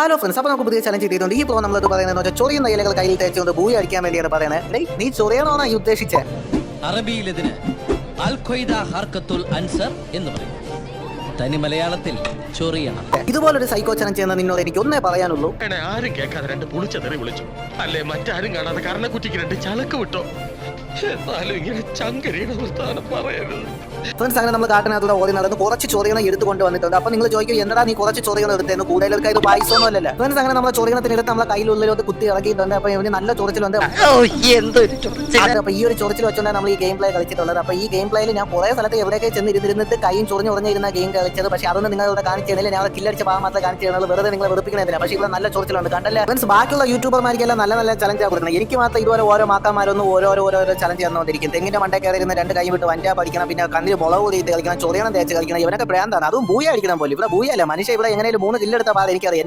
Hello friends അപ്പോൾ നമുക്ക് പുതിയ ചലഞ്ച് ചെയ്തിട്ടുണ്ട് ഈ പ്രോ നമ്മളത് പറയുന്നത് വെച്ചാൽ ചൊറിയുന്ന ഇലകൾ കയ്യിൽ തേച്ചുകൊണ്ട് ഭൂയി അടിക്കാൻ വേണ്ടിയാണ് പറയുന്നത്. നീ ചൊറിയണോന്നാ ഈ ഉദ്ദേശിച്ചത് അറബിയിൽ ഇതിന് അൽ ഖ്വയ്ദ ഹർക്കത്തുൽ അൻസർ എന്ന് പറയും. തനി മലയാളത്തിൽ ചൊറിയണം. ഇതുപോലൊരു സൈക്കോ ചലഞ്ച് ചെയ്യുന്ന നിന്നോട് എനിക്ക് ഒന്നേ പറയാനുള്ളൂ. എന്നെ ആരും കേൾക്കാതെ രണ്ട് പുളിച്ച തെറി വിളിച്ചു. അല്ലേ മറ്റാരും കാണാതെ കരണക്കുറ്റിക്ക് രണ്ട് ചലക്ക് വിട്ടോ. എന്നാലും ഇങ്ങനെ ചങ്കരിയുടെ വർത്താനം പറയരുത്. ഫ്രണ്ട്സ് അങ്ങനെ നമ്മൾ കാട്ടിനകത്തൂടെ ഓടി നടന്ന് കുറച്ച് ചൊറിയണം എടുത്ത് കൊണ്ട് വന്നിട്ടുണ്ട്. അപ്പോൾ നിങ്ങൾ ചോദിക്കും എന്താ നീ കുറച്ച് ചൊറിയണം എടുത്തേന്ന് കൂടുതലൊക്കെ ഇത് പായസമൊന്നും അല്ലല്ലോ. ഫ്രണ്ട്സ് അങ്ങനെ നമ്മൾ ചൊറിയണത്തിനെടുത്ത് നമ്മളെ കയ്യിലുള്ളിലോട്ട് കുത്തി ഇറക്കിയിട്ടുണ്ട്. അപ്പോൾ ഇവന് നല്ല ചൊറിച്ചിലുണ്ട് അപ്പൊ ഈ ഒരു ചൊറിച്ചിൽ വെച്ചുകൊണ്ടാണ് നമ്മൾ ഈ ഗെയിം പ്ലേ കളിച്ചിട്ടുള്ളത്. അപ്പോൾ ഈ ഗെയിം പ്ലേയിൽ ഞാൻ കുറേ സ്ഥലത്ത് എവിടെയൊക്കെ ചെന്ന് ഇരുന്നിരുന്നിട്ട് കൈയും ചൊറിഞ്ഞ് ഉറഞ്ഞിരുന്ന ഗെയിം കളിച്ചത്. പക്ഷേ അതൊന്നും നിങ്ങൾ ഇവിടെ കാണിച്ചു തരുന്നില്ല ഞാൻ കില്ലടിച്ച ഭാഗം മാത്രമേ കാണിച്ചിരുന്നത് വെറുതെ നിങ്ങളെ വെറുപ്പിക്കണതില്ല. പക്ഷേ ഇവിടെ നല്ല ചൊറിച്ചിലുണ്ട്. കണ്ടല്ലേ? ഫ്രണ്ട്സ് ബാക്കിയുള്ള യൂട്യൂബർമാർക്കെല്ലാം നല്ല നല്ല ചലഞ്ച് കൊടുക്കുന്നത്. എനിക്ക് മാത്രം ഇതുപോലെ ഓരോ മാക്കാമാരൊന്നും ഓരോരോ ഓരോ ചലഞ്ച് തന്നുകൊണ്ടിരിക്കും. തെങ്ങിന്റെ മണ്ടേ കയറി ഇരുന്ന് രണ്ട് കൈ വിട്ട് വഞ്ചാ പഠിക്കണം. പിന്നെ കണ്ണിൽ മുളക് തീറ്റ് കളിക്കണം ചൊറിയണം തേച്ച് കളിക്കണം. ഇവനൊക്കെ പ്രാന്താണ്. അതും ഭൂയ അടിക്കണം പോലും. ഇവിടെ ഭൂയല്ല. മനുഷ്യ ഇവിടെ എങ്ങനെയും മൂന്ന് കില്ലെടുത്ത പാത എനിക്കറിയാം.